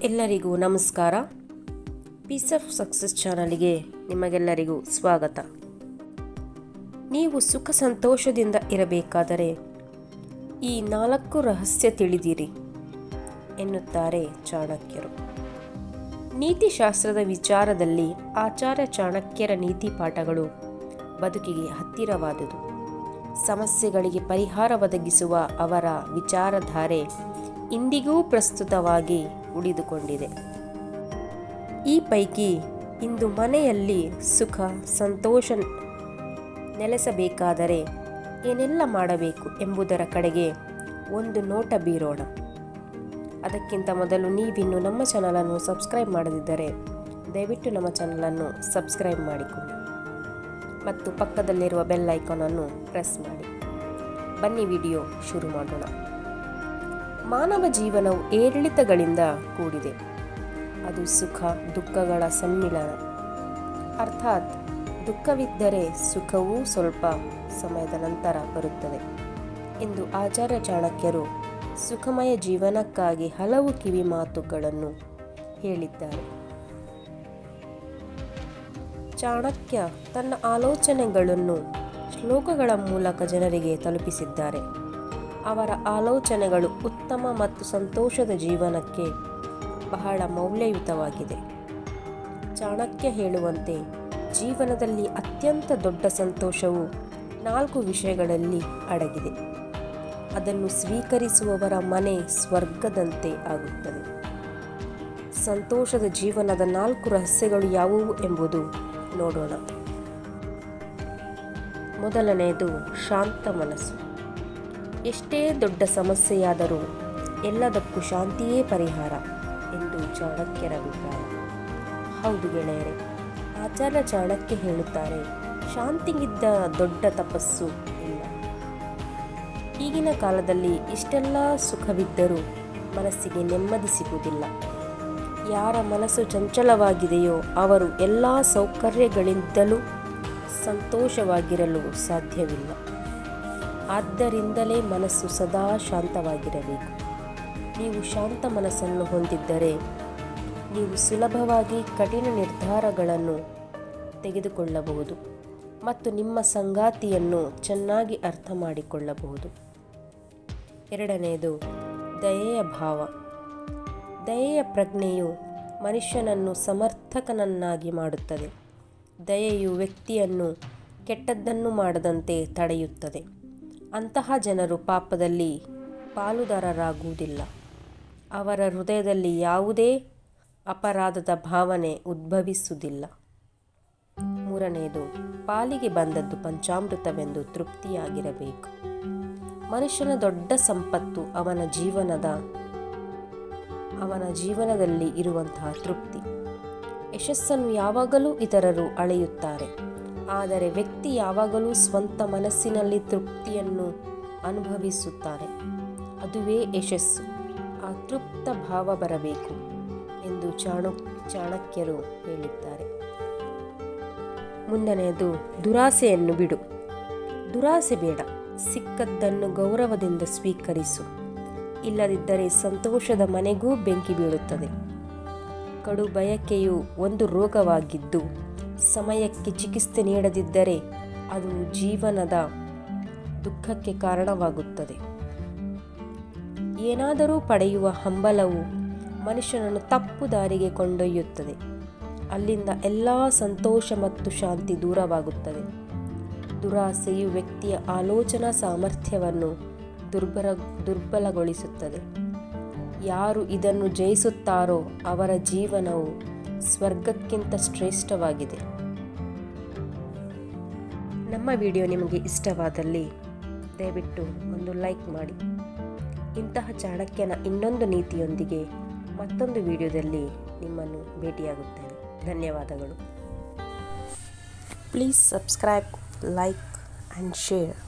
ಎಲ್ಲರಿಗೂ ನಮಸ್ಕಾರ. Piece of success ಚಾನಲ್ಗೆ ನಿಮಗೆಲ್ಲರಿಗೂ ಸ್ವಾಗತ. ನೀವು ಸುಖ ಸಂತೋಷದಿಂದ ಇರಬೇಕಾದರೆ ಈ ನಾಲ್ಕು ರಹಸ್ಯ ತಿಳಿದಿರಿ, ಎನ್ನುತ್ತಾರೆ ಚಾಣಕ್ಯರು. ನೀತಿಶಾಸ್ತ್ರದ ವಿಚಾರದಲ್ಲಿ ಆಚಾರ್ಯ ಚಾಣಕ್ಯರ ನೀತಿ ಪಾಠಗಳು ಬದುಕಿಗೆ ಹತ್ತಿರವಾದುದು. ಸಮಸ್ಯೆಗಳಿಗೆ ಪರಿಹಾರ ಒದಗಿಸುವ ಅವರ ವಿಚಾರಧಾರೆ ಇಂದಿಗೂ ಪ್ರಸ್ತುತವಾಗಿ ಉಳಿದುಕೊಂಡಿದೆ. ಈ ಪೈಕಿ ಇಂದು ಮನೆಯಲ್ಲಿ ಸುಖ, ಸಂತೋಷ ನೆಲೆಸಬೇಕಾದರೆ ಏನೆಲ್ಲ ಮಾಡಬೇಕು ಎಂಬುದರ ಕಡೆಗೆ ಒಂದು ನೋಟ ಬೀರೋಣ. ಅದಕ್ಕಿಂತ ಮೊದಲು ನೀವಿನ್ನು ನಮ್ಮ ಚಾನಲನ್ನು ಸಬ್ಸ್ಕ್ರೈಬ್ ಮಾಡದಿದ್ದರೆ ದಯವಿಟ್ಟು ನಮ್ಮ ಚಾನಲನ್ನು ಸಬ್ಸ್ಕ್ರೈಬ್ ಮಾಡಿಕೊಳ್ಳಿ ಮತ್ತು ಪಕ್ಕದಲ್ಲಿರುವ ಬೆಲ್ ಐಕಾನನ್ನು ಪ್ರೆಸ್ ಮಾಡಿ. ಬನ್ನಿ ವಿಡಿಯೋ ಶುರು ಮಾಡೋಣ. ಮಾನವ ಜೀವನವು ಏರಿಳಿತಗಳಿಂದ ಕೂಡಿದೆ. ಅದು ಸುಖ, ದುಃಖಗಳ ಸಮ್ಮಿಳನ. ಅರ್ಥಾತ್, ದುಃಖವಿದ್ದರೆ ಸುಖವೂ ಸ್ವಲ್ಪ ಸಮಯದ ನಂತರ ಬರುತ್ತದೆ ಎಂದು ಆಚಾರ್ಯ ಚಾಣಕ್ಯರು ಸುಖಮಯ ಜೀವನಕ್ಕಾಗಿ ಹಲವು ಕಿವಿ ಮಾತುಗಳನ್ನು ಹೇಳಿದ್ದಾರೆ. ಚಾಣಕ್ಯ ತನ್ನ ಆಲೋಚನೆಗಳನ್ನು ಶ್ಲೋಕಗಳ ಮೂಲಕ ಜನರಿಗೆ ತಲುಪಿಸಿದ್ದಾರೆ. ಅವರ ಆಲೋಚನೆಗಳು ಉತ್ತಮ ಮತ್ತು ಸಂತೋಷದ ಜೀವನಕ್ಕೆ ಬಹಳ ಮೌಲ್ಯಯುತವಾಗಿದೆ. ಚಾಣಕ್ಯ ಹೇಳುವಂತೆ ಜೀವನದಲ್ಲಿ ಅತ್ಯಂತ ದೊಡ್ಡ ಸಂತೋಷವು ನಾಲ್ಕು ವಿಷಯಗಳಲ್ಲಿ ಅಡಗಿದೆ. ಅದನ್ನು ಸ್ವೀಕರಿಸುವವರ ಮನೆ ಸ್ವರ್ಗದಂತೆ ಆಗುತ್ತದೆ. ಸಂತೋಷದ ಜೀವನದ ನಾಲ್ಕು ರಹಸ್ಯಗಳು ಯಾವುವು ಎಂಬುದು ನೋಡೋಣ. ಮೊದಲನೆಯದು ಶಾಂತ ಮನಸ್ಸು. ಎಷ್ಟೇ ದೊಡ್ಡ ಸಮಸ್ಯೆಯಾದರೂ ಎಲ್ಲದಕ್ಕೂ ಶಾಂತಿಯೇ ಪರಿಹಾರ ಎಂದು ಚಾಣಕ್ಯರ ಅಭಿಪ್ರಾಯ. ಹೌದು ಗೆಳೆಯರೆ, ಆಚಾರ್ಯ ಚಾಣಕ್ಯ ಹೇಳುತ್ತಾರೆ, ಶಾಂತಿಗಿದ್ದ ದೊಡ್ಡ ತಪಸ್ಸು ಇಲ್ಲ. ಈಗಿನ ಕಾಲದಲ್ಲಿ ಇಷ್ಟೆಲ್ಲ ಸುಖವಿದ್ದರೂ ಮನಸ್ಸಿಗೆ ನೆಮ್ಮದಿ ಸಿಗುವುದಿಲ್ಲ. ಯಾರ ಮನಸ್ಸು ಚಂಚಲವಾಗಿದೆಯೋ ಅವರು ಎಲ್ಲ ಸೌಕರ್ಯಗಳಿಂದಲೂ ಸಂತೋಷವಾಗಿರಲು ಸಾಧ್ಯವಿಲ್ಲ. ಆದ್ದರಿಂದಲೇ ಮನಸ್ಸು ಸದಾ ಶಾಂತವಾಗಿರಬೇಕು. ನೀವು ಶಾಂತ ಮನಸ್ಸನ್ನು ಹೊಂದಿದ್ದರೆ ನೀವು ಸುಲಭವಾಗಿ ಕಠಿಣ ನಿರ್ಧಾರಗಳನ್ನು ತೆಗೆದುಕೊಳ್ಳಬಹುದು ಮತ್ತು ನಿಮ್ಮ ಸಂಗಾತಿಯನ್ನು ಚೆನ್ನಾಗಿ ಅರ್ಥ ಮಾಡಿಕೊಳ್ಳಬಹುದು. ಎರಡನೆಯದು ದಯೆಯ ಭಾವ. ದಯೆಯ ಪ್ರಜ್ಞೆಯು ಮನುಷ್ಯನನ್ನು ಸಮರ್ಥಕನನ್ನಾಗಿ ಮಾಡುತ್ತದೆ. ದಯೆಯು ವ್ಯಕ್ತಿಯನ್ನು ಕೆಟ್ಟದ್ದನ್ನು ಮಾಡದಂತೆ ತಡೆಯುತ್ತದೆ. ಅಂತಹ ಜನರು ಪಾಪದಲ್ಲಿ ಪಾಲುದಾರರಾಗುವುದಿಲ್ಲ. ಅವರ ಹೃದಯದಲ್ಲಿ ಯಾವುದೇ ಅಪರಾಧದ ಭಾವನೆ ಉದ್ಭವಿಸುವುದಿಲ್ಲ. ಮೂರನೆಯದು, ಪಾಲಿಗೆ ಬಂದದ್ದು ಪಂಚಾಮೃತವೆಂದು ತೃಪ್ತಿಯಾಗಿರಬೇಕು. ಮನುಷ್ಯನ ದೊಡ್ಡ ಸಂಪತ್ತು ಅವನ ಜೀವನದ, ಅವನ ಜೀವನದಲ್ಲಿ ಇರುವಂತಹ ತೃಪ್ತಿ. ಯಶಸ್ಸನ್ನು ಯಾವಾಗಲೂ ಇತರರು ಅಳೆಯುತ್ತಾರೆ. ಆದರೆ ವ್ಯಕ್ತಿ ಯಾವಾಗಲೂ ಸ್ವಂತ ಮನಸ್ಸಿನಲ್ಲಿ ತೃಪ್ತಿಯನ್ನು ಅನುಭವಿಸುತ್ತಾನೆ. ಅದುವೇ ಯಶಸ್ಸು. ಆ ತೃಪ್ತ ಭಾವ ಬರಬೇಕು ಎಂದು ಚಾಣು ಚಾಣಕ್ಯರು ಹೇಳಿದ್ದಾರೆ. ಮುಂದನೆಯದು ದುರಾಸೆಯನ್ನು ಬಿಡು. ದುರಾಸೆ ಬೇಡ. ಸಿಕ್ಕದ್ದನ್ನು ಗೌರವದಿಂದ ಸ್ವೀಕರಿಸು. ಇಲ್ಲದಿದ್ದರೆ ಸಂತೋಷದ ಮನೆಗೂ ಬೆಂಕಿ ಬೀಳುತ್ತದೆ. ಕಡು ಬಯಕೆಯು ಒಂದು ರೋಗವಾಗಿದ್ದು ಸಮಯಕ್ಕೆ ಚಿಕಿತ್ಸೆ ನೀಡದಿದ್ದರೆ ಅದು ಜೀವನದ ದುಃಖಕ್ಕೆ ಕಾರಣವಾಗುತ್ತದೆ. ಏನಾದರೂ ಪಡೆಯುವ ಹಂಬಲವು ಮನುಷ್ಯನನ್ನು ತಪ್ಪು ದಾರಿಗೆ ಕೊಂಡೊಯ್ಯುತ್ತದೆ. ಅಲ್ಲಿಂದ ಎಲ್ಲ ಸಂತೋಷ ಮತ್ತು ಶಾಂತಿ ದೂರವಾಗುತ್ತದೆ. ದುರಾಸೆಯು ವ್ಯಕ್ತಿಯ ಆಲೋಚನಾ ಸಾಮರ್ಥ್ಯವನ್ನು ದುರ್ಬಲ, ದುರ್ಬಲಗೊಳಿಸುತ್ತದೆ. ಯಾರು ಇದನ್ನು ಜಯಿಸುತ್ತಾರೋ ಅವರ ಜೀವನವು ಸ್ವರ್ಗಕ್ಕಿಂತ ಶ್ರೇಷ್ಠವಾಗಿದೆ. ನಮ್ಮ ವಿಡಿಯೋ ನಿಮಗೆ ಇಷ್ಟವಾದಲ್ಲಿ ದಯವಿಟ್ಟು ಒಂದು ಲೈಕ್ ಮಾಡಿ. ಇಂತಹ ಚಾಣಕ್ಯನ ಇನ್ನೊಂದು ನೀತಿಯೊಂದಿಗೆ ಮತ್ತೊಂದು ವಿಡಿಯೋದಲ್ಲಿ ನಿಮ್ಮನ್ನು ಭೇಟಿಯಾಗುತ್ತೇನೆ. ಧನ್ಯವಾದಗಳು. Please subscribe like and share